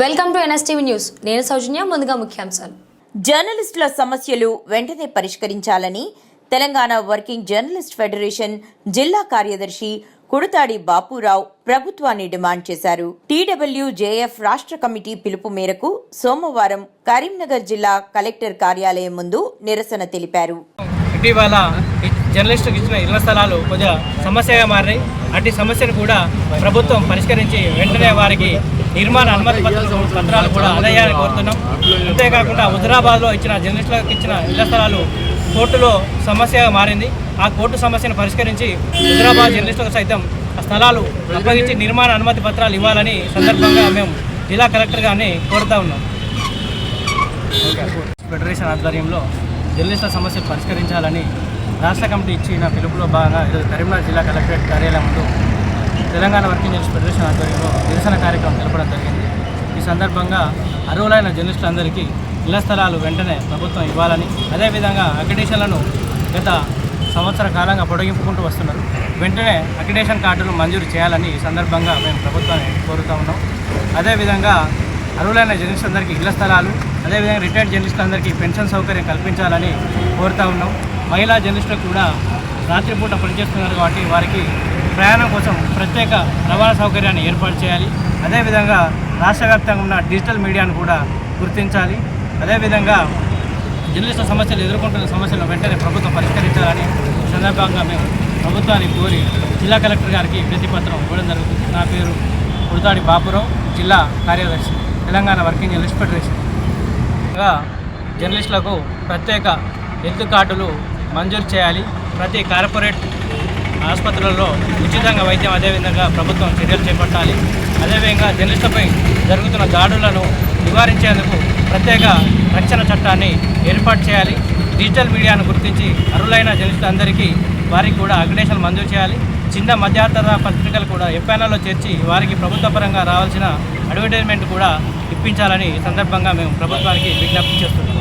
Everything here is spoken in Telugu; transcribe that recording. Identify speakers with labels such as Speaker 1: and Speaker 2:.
Speaker 1: Welcome to NSTV news. నేను సౌజన్య ముందుగా ముఖ్యాంశాలు.
Speaker 2: జర్నలిస్టుల సమస్యలు వెంటనే పరిష్కరించాలని తెలంగాణ వర్కింగ్ జర్నలిస్ట్ ఫెడరేషన్ జిల్లా కార్యదర్శి కుడుతాడి బాపురావు ప్రభుత్వాన్ని డిమాండ్ చేశారు. టీడబ్ల్యూజేఎఫ్ రాష్ట్ర కమిటీ పిలుపు మేరకు సోమవారం కరీంనగర్ జిల్లా కలెక్టర్ కార్యాలయం ముందు నిరసన తెలిపారు.
Speaker 3: ఇటీవల ఈ జర్నలిస్టులకు ఇచ్చిన ఇళ్ళ స్థలాలు కొద్దిగా సమస్యగా మారినాయి. అట్టి సమస్యను కూడా ప్రభుత్వం పరిష్కరించి వెంటనే వారికి నిర్మాణ అనుమతి పత్రాలు పత్రాలు కూడా అందజేయాలని కోరుతున్నాం. అంతేకాకుండా హుజరాబాద్లో ఇచ్చిన జర్నలిస్టులకు ఇచ్చిన ఇళ్ళ స్థలాలు కోర్టులో సమస్యగా మారింది. ఆ కోర్టు సమస్యను పరిష్కరించి హుజరాబాద్ జర్నలిస్టులకు సైతం ఆ స్థలాలు అప్పగించి నిర్మాణ అనుమతి పత్రాలు ఇవ్వాలని సందర్భంగా మేము జిల్లా కలెక్టర్ గారిని కోరుతా ఉన్నాం. ఫెడరేషన్ ఆధ్వర్యంలో జర్నలిస్టుల సమస్యలు పరిష్కరించాలని రాష్ట్ర కమిటీ ఇచ్చిన పిలుపులో భాగంగా ఈరోజు కరీంనగర్ జిల్లా కలెక్టరేట్ కార్యాలయం ముందు తెలంగాణ వర్కింగ్ జర్నలిస్ట్ ఫెడరేషన్ ఆధ్వర్యంలో నిరసన కార్యక్రమం తెలపడం జరిగింది. ఈ సందర్భంగా అర్హులైన జర్నలిస్టులందరికీ ఇళ్ళ స్థలాలు వెంటనే ప్రభుత్వం ఇవ్వాలని అదేవిధంగా అక్రిడేషన్లను గత సంవత్సర కాలంగా పొడిగింపుకుంటూ వస్తున్నారు. వెంటనే అక్రిడేషన్ కార్డులు మంజూరు చేయాలని ఈ సందర్భంగా మేము ప్రభుత్వాన్ని కోరుతా ఉన్నాం. అదేవిధంగా అర్హులైన జర్నలిస్టులందరికీ ఇళ్ళ స్థలాలు అదేవిధంగా రిటైర్డ్ జర్నలిస్టులందరికీ పెన్షన్ సౌకర్యం కల్పించాలని కోరుతా ఉన్నాం. మహిళా జర్నలిస్టులు కూడా రాత్రిపూట పనిచేస్తున్నారు కాబట్టి వారికి ప్రయాణం కోసం ప్రత్యేక రవాణా సౌకర్యాన్ని ఏర్పాటు చేయాలి. అదేవిధంగా రాష్ట్ర వ్యాప్తంగా ఉన్న డిజిటల్ మీడియాను కూడా గుర్తించాలి. అదేవిధంగా జర్నలిస్టుల సమస్యలు ఎదుర్కొంటున్న సమస్యలను వెంటనే ప్రభుత్వం పరిష్కరించాలని సందర్భంగా మేము ప్రభుత్వాన్ని కోరి జిల్లా కలెక్టర్ గారికి వినతి పత్రం ఇవ్వడం జరుగుతుంది. నా పేరు ఉడతాడి బాపురావు జిల్లా కార్యదర్శి తెలంగాణ వర్కింగ్ జర్నలిస్ట్ ఫెడరేషన్. జర్నలిస్టులకు ప్రత్యేక హెల్త్ కార్డులు మంజూరు చేయాలి. ప్రతి కార్పొరేట్ ఆసుపత్రులలో ఉచితంగా వైద్యం అదేవిధంగా ప్రభుత్వం చర్యలు చేపట్టాలి. అదేవిధంగా జర్నలిస్టులపై జరుగుతున్న దాడులను నివారించేందుకు ప్రత్యేక రక్షణ చట్టాన్ని ఏర్పాటు చేయాలి. డిజిటల్ మీడియాను గుర్తించి అర్హులైన జర్నలిస్టులందరికీ వారికి కూడా అగ్నేషన్ మంజూరు చేయాలి. చిన్న మధ్యంతర పత్రికలు కూడా ఎఫ్ఐఆర్లో చేర్చి వారికి ప్రభుత్వ పరంగా రావాల్సిన అడ్వర్టైజ్మెంట్ కూడా ఇప్పించాలని సందర్భంగా మేము ప్రభుత్వానికి విజ్ఞప్తి చేస్తున్నాం.